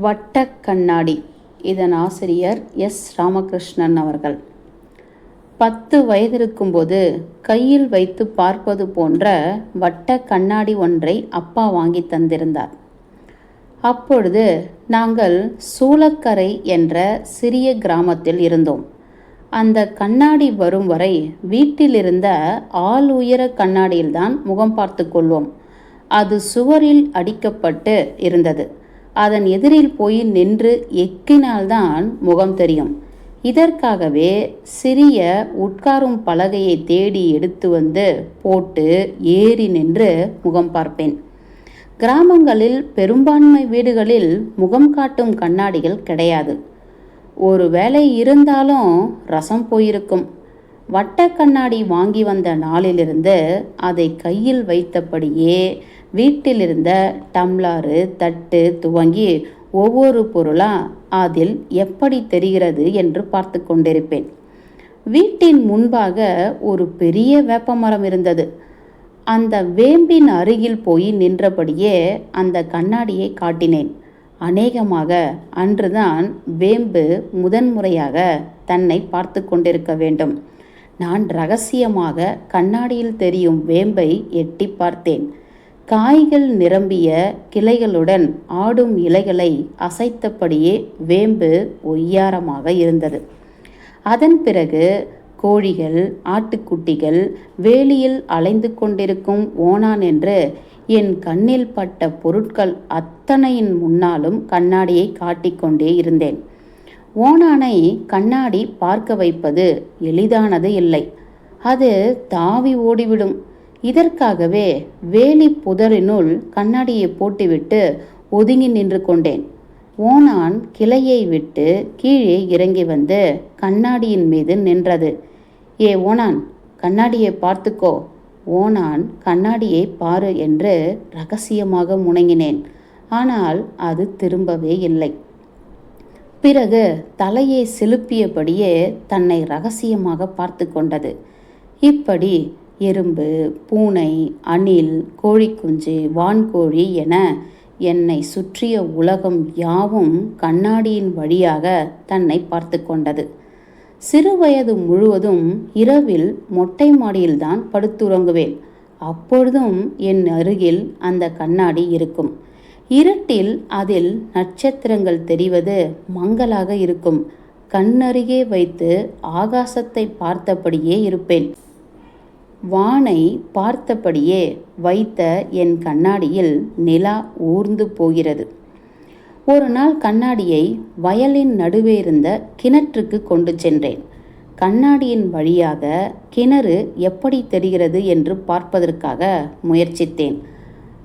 வட்டக் கண்ணாடி இதன் ஆசிரியர் எஸ். ராமகிருஷ்ணன் அவர்கள். பத்து வயதிருக்கும்போது கையில் வைத்து பார்ப்பது போன்ற வட்ட கண்ணாடி ஒன்றை அப்பா வாங்கி தந்திருந்தார். அப்பொழுது நாங்கள் சூளக்கரை என்ற சிறிய கிராமத்தில் இருந்தோம். அந்த கண்ணாடி வரும் வரை வீட்டிலிருந்த ஆள் உயர கண்ணாடியில்தான் முகம் பார்த்து கொள்வோம். அது சுவரில் அடிக்கப்பட்டு இருந்தது. அதன் எதிரில் போய் நின்று எக்கினால்தான் முகம் தெரியும். இதற்காகவே சிறிய உட்காரும் பலகையை தேடி எடுத்து வந்து போட்டு ஏறி நின்று முகம் பார்ப்பேன். கிராமங்களில் பெரும்பான்மை வீடுகளில் முகம் காட்டும் கண்ணாடிகள் கிடையாது. ஒரு வேலை இருந்தாலும் ரசம் போயிருக்கும். வட்ட கண்ணாடி வாங்கி வந்த நாளிலிருந்து அதை கையில் வைத்தபடியே வீட்டிலிருந்த டம்ளாரு தட்டு துவங்கி ஒவ்வொரு பொருளாக அதில் எப்படி தெரிகிறது என்று பார்த்து கொண்டிருப்பேன். வீட்டின் முன்பாக ஒரு பெரிய வேப்பமரம் இருந்தது. அந்த வேம்பின் அருகில் போய் நின்றபடியே அந்த கண்ணாடியை காட்டினேன். அநேகமாக அன்றுதான் வேம்பு முதன்முறையாக தன்னை பார்த்து கொண்டிருக்க வேண்டும். நான் ரகசியமாக கண்ணாடியில் தெரியும் வேம்பை எட்டி பார்த்தேன். காய்கள் நிரம்பிய கிளைகளுடன் ஆடும் இலைகளை அசைத்தபடியே வேம்பு ஒய்யாரமாக இருந்தது. அதன் பிறகு கோழிகள் ஆட்டுக்குட்டிகள் வேலியில் அலைந்து கொண்டிருக்கும் ஓனான் என்று என் கண்ணில் பட்ட பொருட்கள் அத்தனையின் முன்னாலும் கண்ணாடியை காட்டிக்கொண்டே இருந்தேன். ஓணானை கண்ணாடி பார்க்க வைப்பது எளிதானது இல்லை. அது தாவி ஓடிவிடும். இதற்காகவே வேலி புதரினுள் கண்ணாடியை போட்டுவிட்டு ஒதுங்கி நின்று கொண்டேன். ஓணான் கிளையை விட்டு கீழே இறங்கி வந்து கண்ணாடியின் மீது நின்றது. ஏ ஓணான் கண்ணாடியை பார்த்துக்கோ. ஓணான் கண்ணாடியை பாரு என்று ரகசியமாக முணங்கினேன் ஆனால் அது திரும்பவே இல்லை. பிறகு தலையை செலுப்பியபடியே தன்னை ரகசியமாக பார்த்து கொண்டது. இப்படி எறும்பு பூனை அணில் கோழிக்குஞ்சு வான்கோழி என என்னை சுற்றிய உலகம் யாவும் கண்ணாடியின் வழியாக தன்னை பார்த்து கொண்டது. சிறுவயது முழுவதும் இரவில் மொட்டை மாடியில்தான் படுத்துறங்குவேன். அப்பொழுதும் என் அருகில் அந்த கண்ணாடி இருக்கும். இருட்டில் அதில் நட்சத்திரங்கள் தெரிவது மங்கலாக இருக்கும். கண்ணருகே வைத்து ஆகாசத்தை பார்த்தபடியே இருப்பேன். வானை பார்த்தபடியே வைத்த என் கண்ணாடியில் நிலா ஊர்ந்து போகிறது. ஒரு நாள் கண்ணாடியை வயலின் நடுவே இருந்த கிணற்றுக்கு கொண்டு சென்றேன். கண்ணாடியின் வழியாக கிணறு எப்படி தெரிகிறது என்று பார்ப்பதற்காக முயற்சித்தேன்.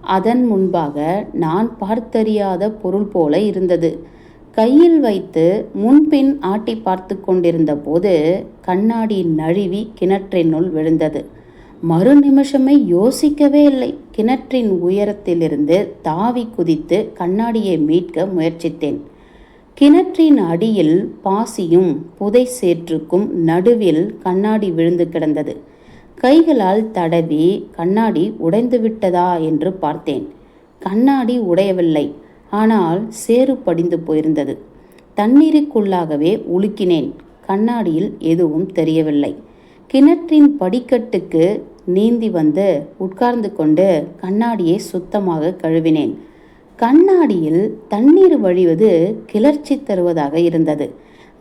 அதன் முன்பாக நான் பார்த்தறியாத பொருள் போல இருந்தது. கையில் வைத்து முன்பின் ஆட்டி பார்த்து கொண்டிருந்த போது கண்ணாடி நழுவி கிணற்றினுள் விழுந்தது. மறு நிமிஷமே யோசிக்கவே இல்லை. கிணற்றின் உயரத்திலிருந்து தாவி குதித்து கண்ணாடியை மீட்க முயற்சித்தேன். கிணற்றின் அடியில் பாசியும் புதை சேற்றுக்கும் நடுவில் கண்ணாடி விழுந்து கிடந்தது. கைகளால் தடவி கண்ணாடி உடைந்து விட்டதா என்று பார்த்தேன். கண்ணாடி உடையவில்லை. ஆனால் சேறு படிந்து போயிருந்தது. தண்ணீருக்குள்ளாகவே உலுக்கினேன். கண்ணாடியில் எதுவும் தெரியவில்லை. கிணற்றின் படிக்கட்டுக்கு நீந்தி வந்து உட்கார்ந்து கொண்டு கண்ணாடியை சுத்தமாக கழுவினேன். கண்ணாடியில் தண்ணீர் வழிவது கிளர்ச்சி தருவதாக இருந்தது.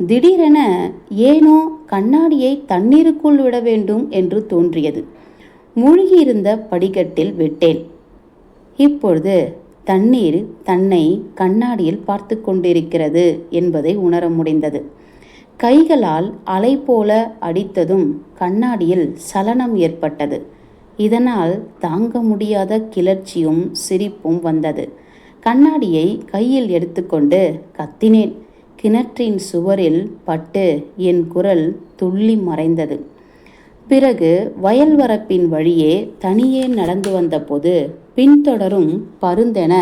திடீரென ஏனோ கண்ணாடியை தண்ணீருக்குள் விட வேண்டும் என்று தோன்றியது. மூழ்கியிருந்த படிக்கட்டில் விட்டேன். இப்பொழுது தண்ணீர் தன்னை கண்ணாடியில் பார்த்து கொண்டிருக்கிறது என்பதை உணர முடிந்தது. கைகளால் அலை போல அடித்ததும் கண்ணாடியில் சலனம் ஏற்பட்டது. இதனால் தாங்க முடியாத கிளர்ச்சியும் சிரிப்பும் வந்தது. கண்ணாடியை கையில் எடுத்துக்கொண்டு கத்தினேன். கிணற்றின் சுவரில் பட்டு என் குரல் துள்ளி மறைந்தது. பிறகு வயல்வரப்பின் வழியே தனியே நடந்து வந்தபோது பின்தொடரும் பருந்தென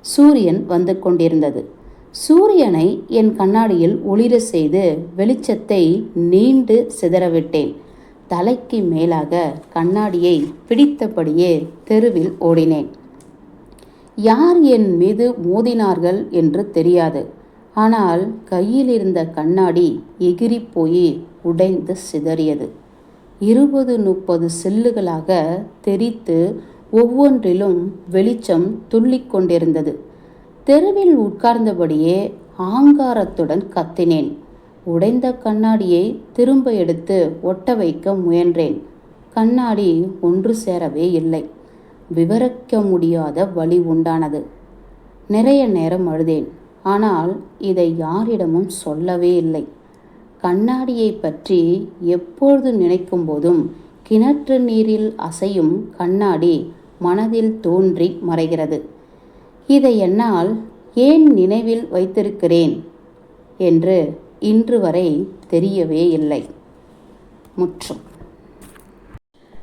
சூரியன் வந்து கொண்டிருந்தது. சூரியனை என் கண்ணாடியில் ஒளிர செய்து வெளிச்சத்தை நீண்டு சிதறவிட்டேன். தலைக்கு மேலாக கண்ணாடியை பிடித்தபடியே தெருவில் ஓடினேன். யார் என் மீது மோதினார்கள் என்று தெரியாது. ஆனால் கையில் இருந்த கண்ணாடி எகிரி போய் உடைந்து சிதறியது. இருபது முப்பது சில்லுகளாக தெரித்து ஒவ்வொன்றிலும் வெளிச்சம் துள்ளிக் கொண்டிருந்தது. தெருவில் உட்கார்ந்தபடியே ஆங்காரத்துடன் கத்தினேன். உடைந்த கண்ணாடியை திரும்ப எடுத்து ஒட்ட வைக்க முயன்றேன். கண்ணாடி ஒன்று சேரவே இல்லை. விவரிக்க முடியாத வழி உண்டானது. நிறைய நேரம் அழுதேன். ஆனால் இதை யாரிடமும் சொல்லவே இல்லை. கண்ணாடியை பற்றி எப்பொழுது நினைக்கும் போதும் கிணற்று நீரில் அசையும் கண்ணாடி மனதில் தோன்றி மறைகிறது. இதை என்னால் ஏன் நினைவில் வைத்திருக்கிறேன்? என்று இன்று வரை தெரியவே இல்லை. முற்றும்.